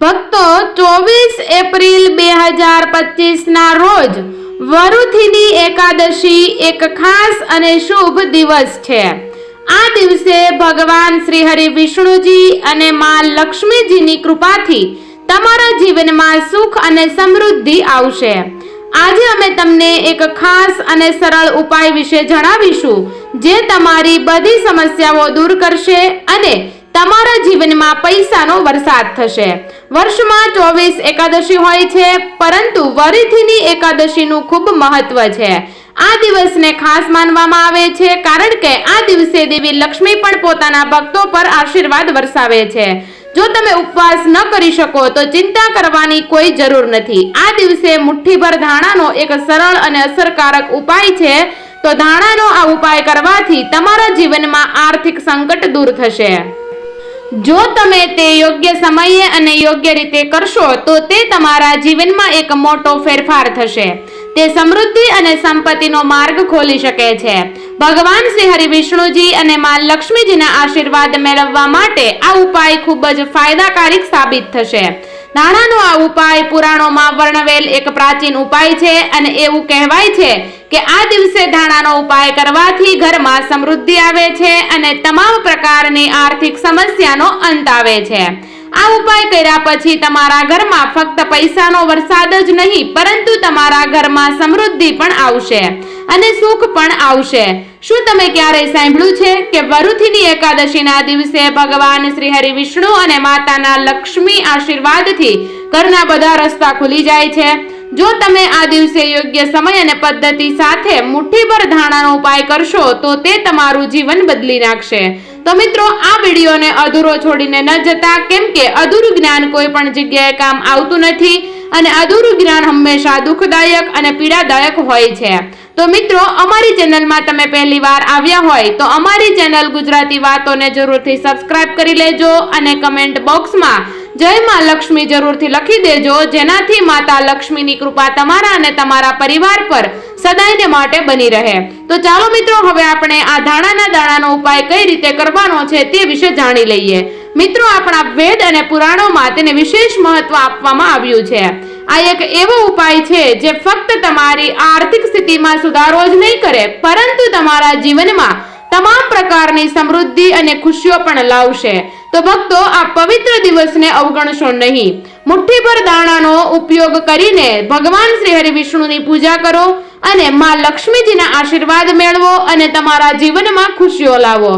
ભક્તો ચોવીસ એપ્રિલ બે હજાર પચીસના રોજ વરુથીની એકાદશી એક ખાસ અને શુભ દિવસ છે. આ દિવસે ભગવાન શ્રી હરિ વિષ્ણુજી અને માં લક્ષ્મીજીની કૃપાથી તમારા જીવનમાં સુખ અને સમૃદ્ધિ આવશે. આજે અમે તમને એક ખાસ અને સરળ ઉપાય વિશે જણાવીશું, જે તમારી બધી સમસ્યાઓ દૂર કરશે અને તમારા જીવનમાં પૈસાનો વરસાદ થશે. વર્ષમાં ચોવીસ એકાદશી હોય છે, પરંતુ વરિથીની એકાદશીનું ખૂબ મહત્વ છે. આ દિવસને ખાસ માનવામાં આવે છે, કારણ કે આ દિવસે દેવી લક્ષ્મી પણ પોતાના ભક્તો પર આશીર્વાદ વરસાવે છે. જો તમે ઉપવાસ ન કરી શકો, તો ચિંતા કરવાની કોઈ જરૂર નથી. આ દિવસે મુઠ્ઠીભર ધાણાનો એક સરળ અને અસરકારક ઉપાય છે, તો ધાણાનો આ ઉપાય કરવાથી તમારા જીવનમાં આર્થિક સંકટ દૂર થશે. જો તમે તે યોગ્ય સમયે અને યોગ્ય રીતે કરશો, તો તે તમારા જીવનમાં એક મોટો ફેરફાર થશે. તે સમૃદ્ધિ અને સંપત્તિનો માર્ગ ખોલી શકે છે. ભગવાન શ્રી હરિ વિષ્ણુજી અને માં લક્ષ્મીજીના આશીર્વાદ મેળવવા માટે આ ઉપાય ખૂબ જ ફાયદાકારક સાબિત થશે. નાણાંનો આ ઉપાય પુરાણોમાં વર્ણવેલ એક પ્રાચીન ઉપાય છે અને એવું કહેવાય છે કે આ દિવસે ધાણાનો ઉપાય કરવાથી ઘરમાં સમૃદ્ધિ આવે છે અને તમામ પ્રકારની આર્થિક સમસ્યાનો અંત આવે છે. આ ઉપાય કર્યા પછી તમારા ઘરમાં ફક્ત પૈસાનો વરસાદ જ નહીં, પરંતુ તમારા ઘરમાં સમૃદ્ધિ પણ આવશે અને સુખ પણ આવશે. શું તમે ક્યારેય સાંભળ્યું છે કે વરુથીની એકાદશીના દિવસે ભગવાન શ્રી હરિ વિષ્ણુ અને માતાના લક્ષ્મી આશીર્વાદથી ઘરના બધા રસ્તા ખુલી જાય છે? જો તમે આ દિવસે યોગ્ય સમય અને પદ્ધતિ સાથે મુઠ્ઠીભર ધાણાનો ઉપાય કરશો, તો તે તમારું જીવન બદલી નાખશે. તો મિત્રો, આ વિડીયોને અધૂરો છોડીને ન જતા, કેમ કે અધૂરું જ્ઞાન કોઈ પણ જગ્યાએ કામ આવતું નથી અને અધૂરું જ્ઞાન હંમેશા દુઃખદાયક અને પીડાદાયક હોય છે. તો મિત્રો, અમારી ચેનલમાં તમે પહેલી વાર આવ્યા હોય તો અમારી ચેનલ ગુજરાતી વાતોને જરૂરથી સબસ્ક્રાઇબ કરી લેજો અને કમેન્ટ બોક્સમાં જય માં લક્ષ્મી જરૂરથી લખી દેજો. જેનાથી માતા લક્ષ્મીની કૃપા તમારા અને તમારા પરિવાર પર સદાયને માટે બની રહે. તો ચાલો મિત્રો, હવે આપણે આ ધાણાના દાણાનો ઉપાય કઈ રીતે કરવાનો છે તે વિશે જાણી લઈએ. મિત્રો, આપણા વેદ અને પુરાણોમાં તેને વિશેષ મહત્વ આપવામાં આવ્યું છે. આ એક એવો ઉપાય છે જે ફક્ત તમારી આર્થિક સ્થિતિમાં સુધારો જ નહીં કરે, પરંતુ તમારા જીવનમાં તમામ પ્રકારની સમૃદ્ધિ અને ખુશીઓ પણ લાવશે. તો ભક્તો, આ પવિત્ર દિવસને અવગણશો નહીં. મુઠ્ઠીભર દાણાનો ઉપયોગ કરીને ભગવાન શ્રી હરિ વિષ્ણુની પૂજા કરો અને માં લક્ષ્મીજીના આશીર્વાદ મેળવો અને તમારા જીવનમાં ખુશીઓ લાવો.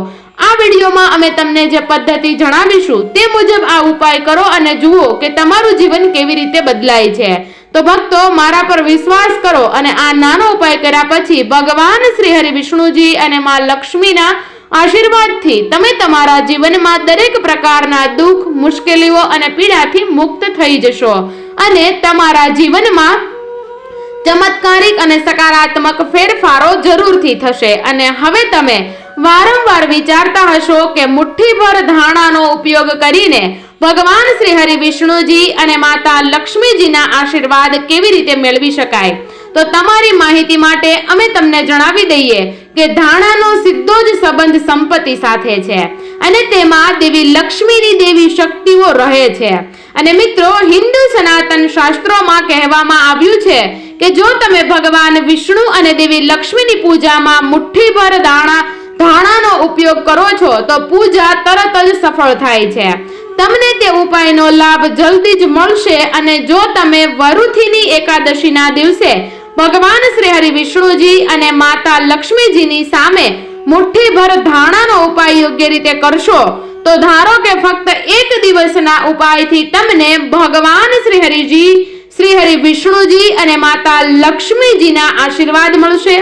આ વિડીયોમાં અમે તમને જે પદ્ધતિ જણાવીશું તે મુજબ આ ઉપાય કરો અને જુઓ કે તમારું જીવન કેવી રીતે બદલાય છે. તો ભક્તો, મારા પર વિશ્વાસ કરો અને આ નાનો ઉપાય કર્યા પછી ભગવાન શ્રી હરિ વિષ્ણુજી અને મા લક્ષ્મીના આશીર્વાદથી તમે તમારા જીવનમાં દરેક પ્રકારના દુઃખ, મુશ્કેલીઓ અને પીડાથી મુક્ત થઈ જશો અને તમારા જીવનમાં ચમત્કારિક અને સકારાત્મક ફેરફારો જરૂરથી થશે. અને હવે તમે વારંવાર વિચારતા હશો કે મુઠ્ઠીભર ધાણાનો ઉપયોગ કરીને ભગવાન શ્રી હરિ વિષ્ણુજી અને માતા લક્ષ્મીજીના આશીર્વાદ કેવી રીતે મેળવી શકાય? તો તમારી માહિતી માટે અમે તમને જણાવી દઈએ કે ધાણાનો સીધો જ સંબંધ સંપત્તિ સાથે છે અને તેમાં દેવી લક્ષ્મીની દેવી શક્તિઓ રહે છે. અને મિત્રો, હિન્દુ સનાતન શાસ્ત્રોમાં કહેવામાં આવ્યું છે કે જો તમે ભગવાન વિષ્ણુ અને દેવી લક્ષ્મીની પૂજામાં મુઠ્ઠીભર દાણા ધાણાનો ઉપયોગ કરો છો તો પૂજા તરત જ સફળ થાય છે. તમને તે ઉપાયનો લાભ જલ્દી જ મળશે અને જો તમે વરુથીની એકાદશીના દિવસે ભગવાન શ્રી હરિ વિષ્ણુજી અને માતા લક્ષ્મીજીની સામે મુઠ્ઠીભર ધાણાનો ઉપાય યોગ્ય રીતે કરશો, તો ધારો કે ફક્ત એક દિવસના ઉપાયથી તમને ભગવાન શ્રી હરિજી શ્રી હરિ વિષ્ણુજી અને માતા લક્ષ્મીજીના આશીર્વાદ મળશે.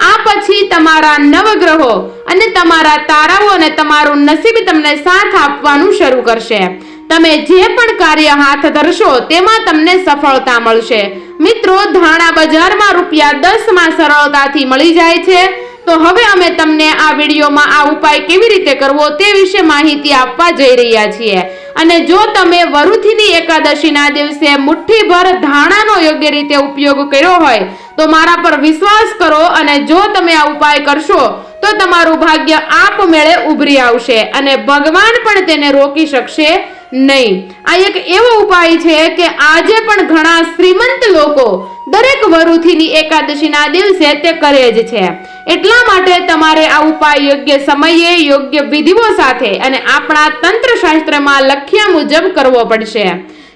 આ પછી તમારા નવગ્રહો અને તમારા તારાઓ અને તમારું નસીબ તમને સાથ આપવાનું શરૂ કરશે. તમે જે પણ કાર્ય હાથ ધરશો તેમાં તમને સફળતા મળશે. મિત્રો, ધાણા બજારમાં રૂપિયા દસમાં સરળતાથી મળી જાય છે. તો હવે અમે તમને આ વિડીયોમાં આ ઉપાય કેવી રીતે કરવો તે વિશે માહિતી આપવા જઈ રહ્યા છીએ. અને જો તમે વરુથીની એકાદશીના દિવસે મુઠ્ઠીભર ધાણાનો યોગ્ય રીતે ઉપયોગ કર્યો હોય, તો મારા પર વિશ્વાસ કરો અને જો તમે આ ઉપાય કરશો, તો તમારું ભાગ્ય આપમેળે ઉભરી આવશે અને ભગવાન પણ તેને રોકી શકશે નહીં. આ એક એવો ઉપાય છે કે આજે પણ ઘણા શ્રીમંત લોકો દરેક વરુથીની એકાદશીના દિવસે તે કરે જ છે. એટલા માટે તમારે આ ઉપાય યોગ્ય સમયે, યોગ્ય વિધિઓ સાથે અને આપણા તંત્ર શાસ્ત્રમાં લખ્યા મુજબ કરવો પડશે.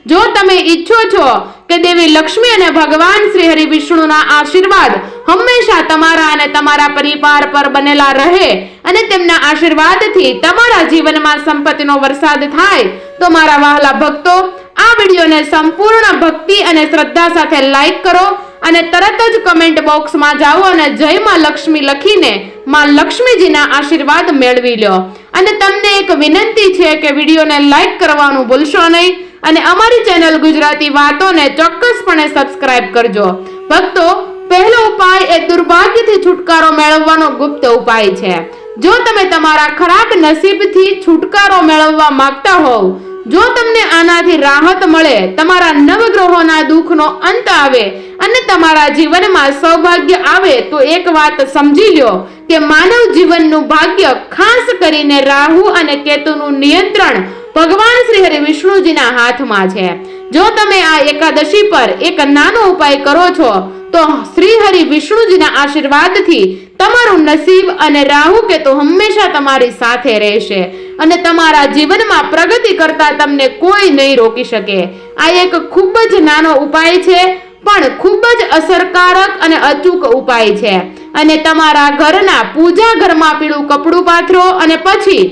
જો તમે ઈચ્છો છો કે દેવી લક્ષ્મી અને ભગવાન શ્રી હરિ વિષ્ણુના આશીર્વાદ હંમેશા તમારા અને તમારા પરિવાર પર બનેલા રહે અને તેમના આશીર્વાદથી તમારા જીવનમાં સંપત્તિનો વરસાદ થાય, તો મારા વહાલા ભક્તો આ વિડીયોને સંપૂર્ણ ભક્તિ અને શ્રદ્ધા સાથે લાઈક કરો અને તરત જ કમેન્ટ બોક્સમાં જાઓ અને જય માં લક્ષ્મી લખીને માં લક્ષ્મીજીના આશીર્વાદ મેળવી લો અને તમને એક વિનંતી છે કે વિડીયોને લાઈક કરવાનું ભૂલશો નહીં અને અમારી ચેનલ ગુજરાતી વાતોને ચોક્કસપણે સબસ્ક્રાઇબ કરજો. ભક્તો, પહેલો ઉપાય એ દુર્ભાગ્યથી છુટકારો મેળવવાનો ગુપ્ત ઉપાય છે. જો તમે તમારા ખરાબ નસીબથી છુટકારો મેળવવા માંગતા હોવ જો તમને આનાથી રાહત મળે, તમારા નવગ્રહોના દુઃખનો અંત આવે અને તમારા જીવનમાં સૌભાગ્ય આવે, તો એક વાત સમજી લ્યો કે માનવ જીવનનું ભાગ્ય ખાસ કરીને રાહુ અને કેતુનું નિયંત્રણ ભગવાન શ્રી હરિ વિષ્ણુજીના હાથમાં છે. જો તમે આ એકાદશી પર એક નાનો ઉપાય કરો છો તો શ્રી હરિ વિષ્ણુજીના આશીર્વાદથી તમારું નસીબ અને રાહુ કેતુ હંમેશા તમારી સાથે રહેશે અને તમારા જીવનમાં પ્રગતિ કરતા તમને કોઈ નહીં રોકી શકે. આ એક ખૂબ જ નાનો ઉપાય છે, પણ ખૂબ જ અસરકારક અને અચૂક ઉપાય છે. અને તમારા ઘરના પૂજા ઘરમાં પીળું કપડું પાથરો અને પછી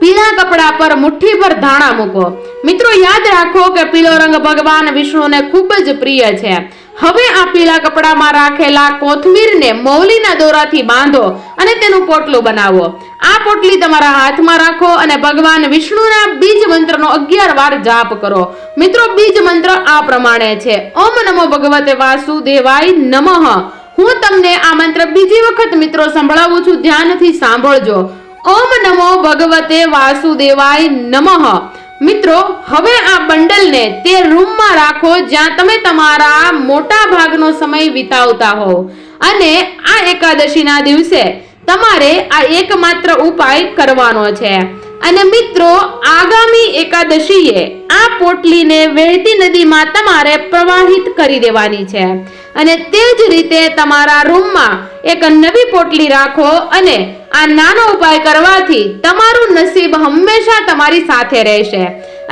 પીળા કપડા પર મુઠ્ઠી પર ધાણા મૂકો. મિત્રો, યાદ રાખો કે પીળો રંગ ભગવાન વિષ્ણુને ખૂબ જ પ્રિય છે. હવે આ પીળા કપડામાં રાખેલા કોથમીરને મૌલીના દોરાથી બાંધો અને તેનું પોટલું બનાવો. આ પોટલી તમારા હાથમાં રાખો અને ભગવાન વિષ્ણુના બીજ મંત્રનો અગિયાર વાર જાપ કરો. મિત્રો, બીજ મંત્ર આ પ્રમાણે છે. ઓમ નમો ભગવતે વાસુદેવાય નમઃ. હું તમને આ મંત્ર બીજી વખત મિત્રો સંભળાવું છું. ધ્યાનથી સાંભળજો. ઓમ નમો ભગવતે વાસુદેવાય નમઃ. મિત્રો, હવે આ બંડલને તે રૂમમાં રાખો જ્યાં તમે તમારા મોટા ભાગનો સમય વિતાવતા હોવ અને આ એકાદશીના દિવસે તમારે આ એકમાત્ર ઉપાય કરવાનો છે. અને મિત્રો, આગામી એકાદશીએ આ પોટલીને વહેતી નદીમાં તમારે પ્રવાહિત કરી દેવાની છે. અને તે જ રીતે તમારા રૂમમાં એક નવી પોટલી રાખો અને આ નાનો ઉપાય કરવાથી તમારું નસીબ હંમેશા તમારી સાથે રહેશે.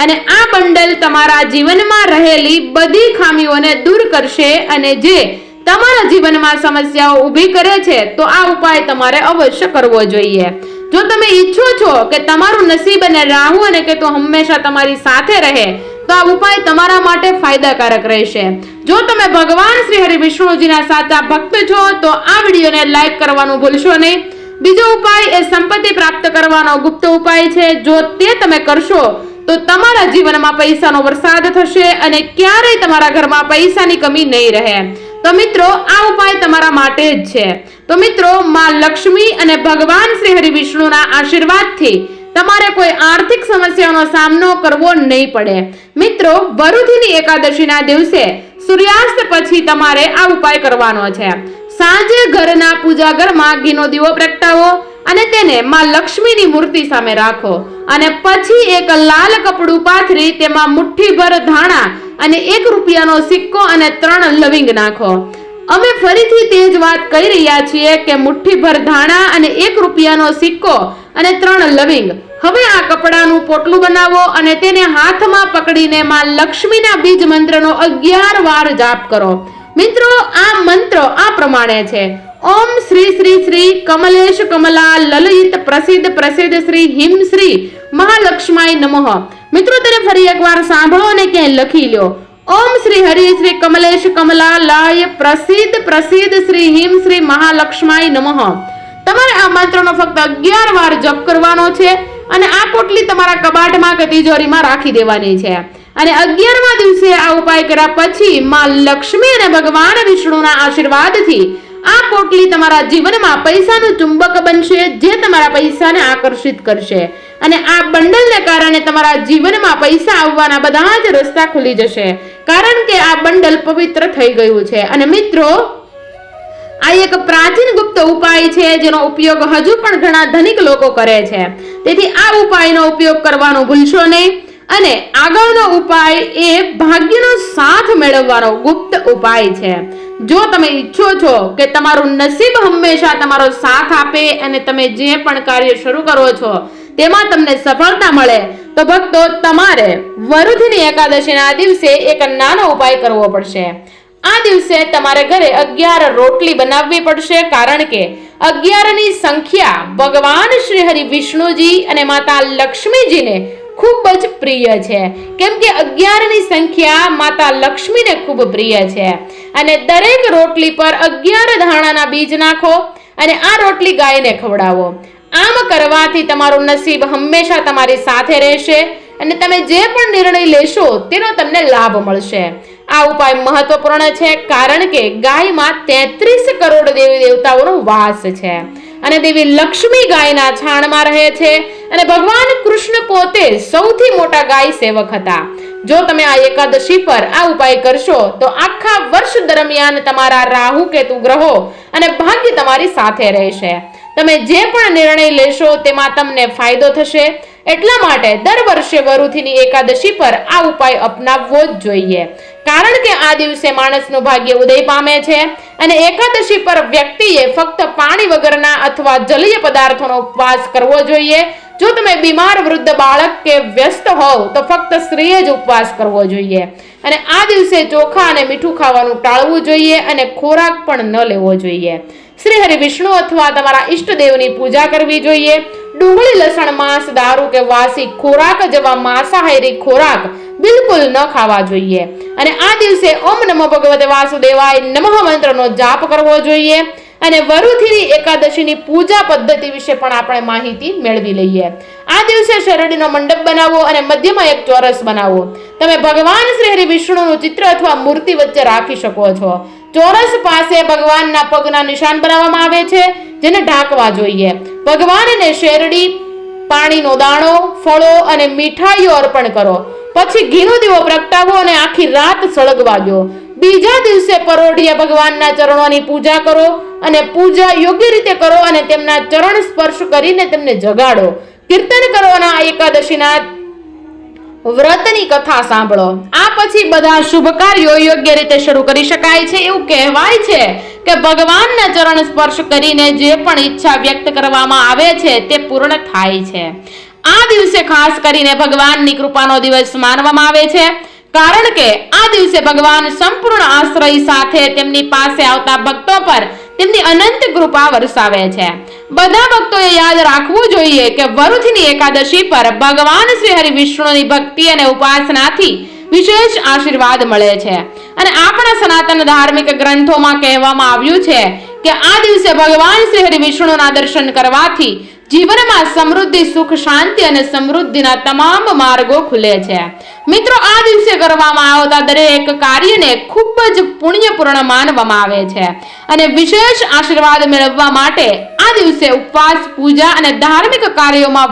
અને આ બંડલ તમારા જીવનમાં રહેલી બધી ખામીઓને દૂર કરશે અને જે તમારા જીવનમાં સમસ્યાઓ ઊભી કરે છે, તો આ ઉપાય તમારે અવશ્ય કરવો જોઈએ. જો તમે ઈચ્છો છો કે તમારું નસીબ અને રાહુ અને કે તો હંમેશા તમારી સાથે રહે, તો આ ઉપાય તમારા માટે ફાયદાકારક રહેશે. જો તમે ભગવાન શ્રી હરિ વિષ્ણુજીના સાચા ભક્ત છો, તો આ વિડીયોને લાઈક કરવાનું ભૂલશો નહીં. બીજો ઉપાય એ સંપત્તિ પ્રાપ્ત કરવાનો ગુપ્ત ઉપાય છે. જો તે તમે કરશો, તો તમારા જીવનમાં પૈસાનો વરસાદ થશે અને ક્યારેય તમારા ઘરમાં પૈસાની કમી નહીં રહે. તો મિત્રો, આ ઉપાય તમારા માટે જ છે. તો મિત્રો, માં લક્ષ્મી અને ભગવાન શ્રી હરિ વિષ્ણુના આશીર્વાદથી તમારે કોઈ આર્થિક સમસ્યાનો સામનો કરવો નહીં પડે. મિત્રો વરુથીની એકાદશીના દિવસે સૂર્યાસ્ત પછી તમારે આ ઉપાય કરવાનો છે. સાંજે ઘરના પૂજા ઘરમાં ઘીનો દીવો પ્રગટાવો અને તેને માં લક્ષ્મીની મૂર્તિ સામે રાખો. અને પછી એક લાલ કપડું પાથરી તેમાં મુઠ્ઠીભર ધાણા અને એક રૂપિયાનો સિક્કો અને ત્રણ લવિંગ નાખો. અમે ફરીથી તે જ વાત કહી રહ્યા છીએ કે મુઠ્ઠીભર ધાણા અને એક રૂપિયાનો સિક્કો અને ત્રણ લવિંગ. હવે આ કપડાનું પોટલું બનાવો અને તેને હાથમાં પકડીને માં લક્ષ્મીના બીજ મંત્રનો અગિયાર વાર જાપ કરો. મિત્રો, આ મંત્ર આ પ્રમાણે છે. ઓમ શ્રી શ્રી શ્રી કમલેશ કમલા લલિત પ્રસિદ્ધ પ્રસિદ્ધ શ્રી હિમ શ્રી મહાલક્ષ્માય નમઃ. મિત્રો, તેને ફરી એકવાર સાંભળો અને ક્યાંય લખી લ્યો. ઓમ શ્રી હરિ શ્રી કમલેશ કમલાલય પ્રસિદ્ધ પ્રસિદ્ધ શ્રી હિમ શ્રી મહાલક્ષ્માય નમઃ. તમારે આ મંત્રનો ફક્ત અગિયાર વાર જપ કરવાનો છે અને આ પોટલી તમારા કબાટમાં કે તિજોરીમાં રાખી દેવાની છે. અને અગિયારમા દિવસે આ ઉપાય કર્યા પછી માં લક્ષ્મી અને ભગવાન વિષ્ણુના આશીર્વાદથી આ પોટલી તમારા જીવનમાં પૈસાનું ચુંબક બનશે, જે તમારા પૈસાને આકર્ષિત કરશે. અને આ બંડલને કારણે તમારા જીવનમાં પૈસા આવવાના બધા જ રસ્તા ખુલી જશે. કારણ કે આ બંડલ પવિત્ર થઈ ગયું છે. અને મિત્રો, આ એક પ્રાચીન ગુપ્ત ઉપાય છે જેનો ઉપયોગ હજુ પણ ઘણા ધનિક લોકો કરે છે. તેથી આ ઉપાયનો ઉપયોગ કરવાનો ભૂલશો નહીં. અને આગળનો ઉપાય એ ભાગ્યનો સાથ મેળવવાનો ગુપ્ત ઉપાય છે. જો તમે ઈચ્છો છો કે તમારું નસીબ હંમેશા તમારો સાથ આપે અને તમે જે પણ કાર્ય શરૂ કરો છો, તેમાં તમને સફળતા મળે તો ભક્તો, તમારે વરુથીની એકાદશીના દિવસે એક નાનો ઉપાય કરવો પડશે. આ દિવસે તમારે ઘરે અગિયાર રોટલી બનાવવી પડશે, કારણ કે અગિયારની સંખ્યા ભગવાન શ્રી હરિ વિષ્ણુજી અને માતા લક્ષ્મીજીને ખૂબ જ પ્રિય છે. કેમ કે અગિયારની સંખ્યા માતા લક્ષ્મીને ખૂબ પ્રિય છે. અને દરેક રોટલી પર અગિયાર ધાણાના બીજ નાખો અને આ રોટલી ગાયને ખવડાવો. આમ કરવાથી તમારું નસીબ હંમેશા તમારી સાથે રહેશે અને તમે જે પણ નિર્ણય લેશો તેનો તમને લાભ મળશે. આ ઉપાય મહત્વપૂર્ણ છે કારણ કે ગાયમાં તેત્રીસ કરોડ દેવી દેવતાઓનો વાસ છે અને દેવી લક્ષ્મી ગાયના છાણમાં રહે છે અને ભગવાન કૃષ્ણ પોતે સૌથી મોટા ગાય સેવક હતા. જો તમે આ એકાદશી પર આ ઉપાય કરશો તો આખા વર્ષ દરમિયાન તમારા રાહુ કેતુ ગ્રહો અને ભાગ્ય તમારી સાથે રહેશે. તમે જે પણ નિર્ણય લેશો તેમાં તમને ફાયદો થશે. એટલા માટે દર વર્ષે વરુથીની એકાદશી પર આ ઉપાય અપનાવવો જ જોઈએ. કારણ કે આ દિવસે માણસનું ભાગ્ય ઉદય પામે છે અને એકાદશી પર વ્યક્તિએ ફક્ત પાણી વગરના અથવા જલીય પદાર્થોનો ઉપવાસ કરવો જોઈએ. જો તમે બીમાર વૃદ્ધ બાળક કે વ્યસ્ત હોવ, તો ફક્ત સ્ત્રીએ જ ઉપવાસ કરવો જોઈએ. અને આ દિવસે ચોખા અને મીઠું ખાવાનું ટાળવું જોઈએ અને ખોરાક પણ ન લેવો જોઈએ. શ્રી હરિ વિષ્ણુ અથવા તમારા ઈષ્ટદેવની પૂજા કરવી જોઈએ. ડુંગળી લસણ, માંસ, દારૂ કે વાસી ખોરાક જેવા માંસાહારી ખોરાક બિલકુલ ન ખાવા જોઈએ. અને આ દિવસે ઓમ નમો ભગવતે વાસુદેવાય નમઃ મંત્રનો જાપ કરવો જોઈએ. અને વરુથીની એકાદશીની પૂજા પદ્ધતિ વિશે પણ આપણે માહિતી મેળવી લઈએ. આ દિવસે શેરડીનો મંડપ બનાવો અને મધ્યમાં એક ચોરસ બનાવો. તમે ભગવાન શ્રી હરિ વિષ્ણુનું ચિત્ર અથવા મૂર્તિ વચ્ચે રાખી શકો છો. ચોરસ પાસે ભગવાનના પગના નિશાન બનાવવામાં આવે છે, જેને ઢાંકવા જોઈએ. ભગવાનને શેરડી, પાણીનો દાણો, ફળો અને મીઠાઈઓ અર્પણ કરો. પછી ઘીનો દીવો પ્રગટાવો અને આખી રાત સળગવા દો. બીજા દિવસે પરોઢિયા ભગવાનના ચરણોની પૂજા કરો અને પૂજા યોગ્ય રીતે કરો અને તેમના ચરણ સ્પર્શ કરીને તેમને જગાડો. કીર્તન કરો એકાદશીના વ્રતની કથા સાંભળો. આ પછી બધા શુભ કાર્યો યોગ્ય રીતે શરૂ કરી શકાય છે એવું કહેવાય છે કે ભગવાનના ચરણ સ્પર્શ કરીને જે પણ ઈચ્છા વ્યક્ત કરવામાં આવે છે તે પૂર્ણ થાય છે. આ દિવસે ખાસ કરીને ભગવાનની કૃપાનો દિવસ માનવામાં આવે છે. કારણ કે આ દિવસે ભગવાન સંપૂર્ણ આશ્રય સાથે તેમની પાસે આવતા ભક્તો પર તેમની અનંત કૃપા વરસાવે છે. બધા ભક્તોએ યાદ રાખવું જોઈએ કે વરુથની એકાદશી પર ભગવાન શ્રી હરિ વિષ્ણુની ભક્તિ અને ઉપાસનાથી વિશેષ આશીર્વાદ મળે છે. અને આપણા સનાતન ધાર્મિક ગ્રંથોમાં કહેવામાં આવ્યું છે કે આ દિવસે ભગવાન શ્રી હરિ વિષ્ણુના દર્શન કરવાથી જીવનમાં સમૃદ્ધિ, સુખ, શાંતિ અને સમૃદ્ધિના તમામ માર્ગો ખુલે છે. મિત્રો, આ દિવસે કરવામાં આવતા દરેક કાર્યને ખૂબ જ પુણ્યપૂર્ણ માનવામાં આવે છે અને વિશેષ આશીર્વાદ મેળવવા માટે આ દિવસે ઉપવાસ, પૂજા અને ધાર્મિક કાર્યોમાં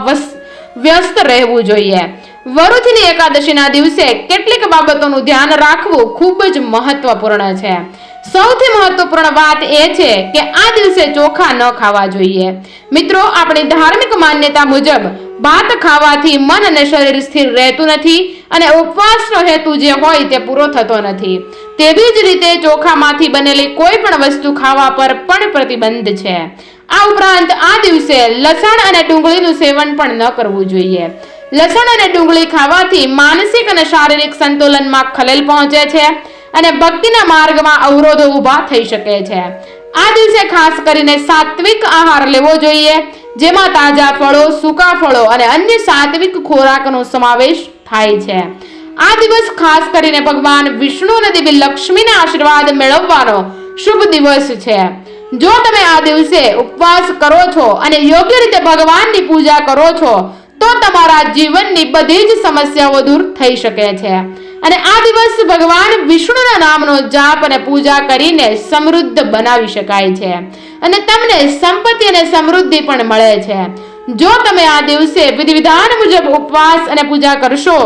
વ્યસ્ત રહેવું જોઈએ. વરુથની એકાદશીના દિવસે કેટલીક બાબતોનું ધ્યાન રાખવું ખૂબ જ મહત્વપૂર્ણ છે. સૌથી મહત્વપૂર્ણ વાત એ છે કે આ દિવસે ચોખા ન ખાવા જોઈએ. મિત્રો, આપણી ધાર્મિક માન્યતા મુજબ ભાત ખાવાથી મન અને શરીર સ્થિર રહેતું નથી અને ઉપવાસનો હેતુ જે હોય તે પૂરો થતો નથી. તેવી જ રીતે ચોખામાંથી બનેલી કોઈ પણ વસ્તુ ખાવા પર પણ પ્રતિબંધ છે. આ ઉપરાંત આ દિવસે લસણ અને ડુંગળીનું સેવન પણ ન કરવું જોઈએ. લસણ અને ડુંગળી ખાવાથી માનસિક અને શારીરિક સંતુલનમાં ખલેલ પહોંચે છે. અને ભક્તિના માર્ગમાં અવરોધો ઊભા થઈ શકે છે. આ દિવસે ખાસ કરીને સાત્વિક આહાર લેવો જોઈએ, જેમાં તાજા ફળો, સૂકા ફળો અને અન્ય સાત્વિક ખોરાકનો સમાવેશ થાય છે. આ દિવસ ખાસ કરીને ભગવાન વિષ્ણુ અને દેવી લક્ષ્મીના આશીર્વાદ મેળવવાનો શુભ દિવસ છે. જો તમે આ દિવસે ઉપવાસ કરો છો અને યોગ્ય રીતે ભગવાનની પૂજા કરો છો, તો તમારા જીવનની બધી જ સમસ્યાઓ દૂર થઈ શકે છે. અને આ દિવસ ભગવાન વિષ્ણુના નામનો જાપ અને પૂજા કરીને સમૃદ્ધ બનાવી શકાય છે. અને તમને સંપત્તિ અને સમૃદ્ધિ પણ મળે છે. જો તમે આ દિવસે વિધિ વિધાન મુજબ ઉપવાસ અને પૂજા કરશો,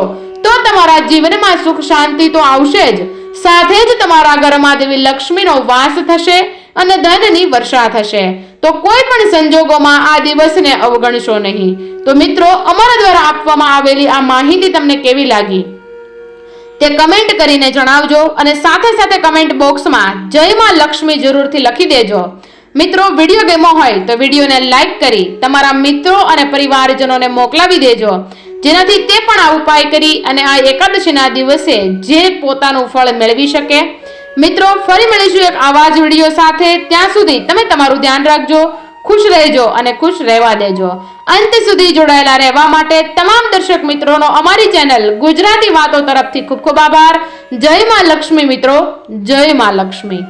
તો તમારા જીવનમાં સુખ શાંતિ તો આવશે જ. સાથે જ તમારા ઘરમાં દેવી લક્ષ્મીનો વાસ થશે અને ધનની વર્ષા થશે. તો કોઈ પણ સંજોગોમાં આ દિવસને અવગણશો નહીં. તો મિત્રો, અમારા દ્વારા આપવામાં આવેલી આ માહિતી તમને કેવી લાગી? તે કમેન્ટ કરીને જણાવજો અને સાથે સાથે કમેન્ટ બોક્સમાં જય માં લક્ષ્મી જરૂરથી લખી દેજો. મિત્રો વીડિયો ગેમો હોય તો વિડીયોને લાઈક કરી તમારા મિત્રો અને પરિવારજનોને મોકલાવી દેજો. જેનાથી તે પણ આ ઉપાય કરી અને આ એકાદશીના દિવસે જે પોતાનું ફળ મેળવી શકે. મિત્રો, ફરી મળીશું એક આવા જ વીડિયો સાથે. ત્યાં સુધી તમે તમારું ધ્યાન રાખજો. ખુશ રહેજો અને ખુશ રહેવા દેજો. અંત સુધી જોડાયેલા રહેવા માટે તમામ દર્શક મિત્રોનો અમારી ચેનલ ગુજરાતી વાતો તરફથી ખૂબ ખૂબ આભાર. જય માં લક્ષ્મી મિત્રો, જય માં લક્ષ્મી.